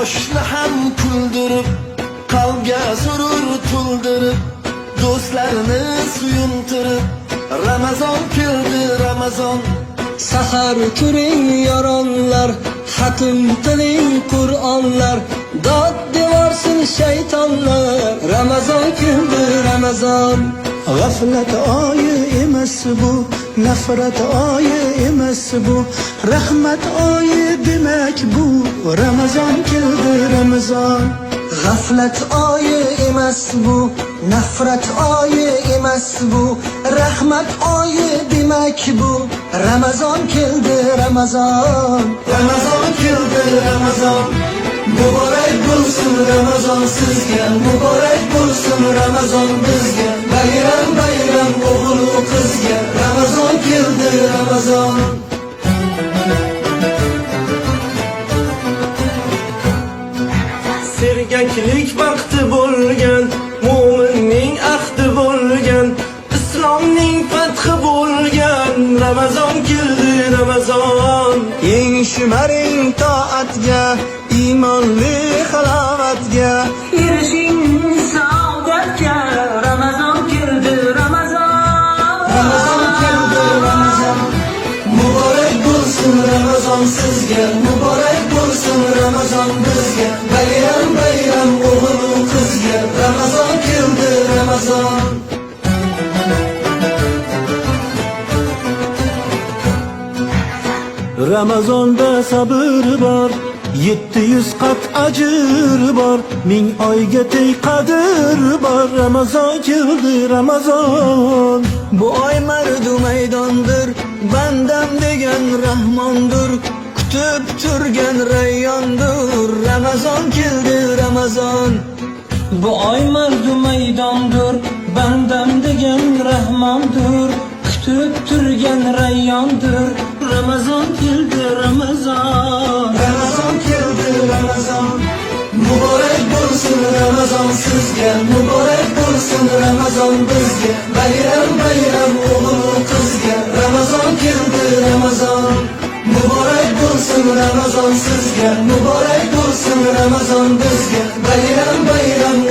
güldürüp Kalbga surur to'ldirib Do'stlarni suyuntirib Ramazon keldi Ramazon Sahar turing yoronlar Hatim tiling Qur'onlar Dod devorsin shaytonlar Ramazon keldi Ramazon G'aflat oyi emas bu, nafrat oyi emas bu, rahmat oyi demak bu. Ramazon keldi Ramazon. G'aflat oyi emas bu Nafrat oyi emas bu. Rahmat oyi demak bu. Ramazon keldi Ramazon Ramazon keldi Ramazon Muborak bo'lsin Ramazon sizga Muborak bo'lsin Ramazon bizga Ramazan Ramazon Sergaklik vaqti bo'lgan Mo'minning ahdi bo'lgan Islomning fathi bo'lgan Ramazon keldi Ramazon Eng shimaring toatga, Imonli halovatga. Ramazon sizga Muborak bo'lsin Ramazon bizga Bayram bayram o'g'il qizga Ramazon keldi Ramazon Ramazonda sabr bor, 700 qat ajr bor, ming oyga teng qadr bor. Ramazon keldi Ramazon. Degan rahmondir Kutib turgan rayyondir Ramazon keldi Ramazon Bu oy mardu maydondir Bandam degan rahmondir Kutib turgan rayyondir Ramazon keldi Ramazon Ramazon keldi Ramazon Muborak bo'lsin Ramazon sizga Muborak bo'lsin Ramazon bizga Bayram bayram Ramazan sızgə, mübarək olsun Ramazan bizgə, bayram bayram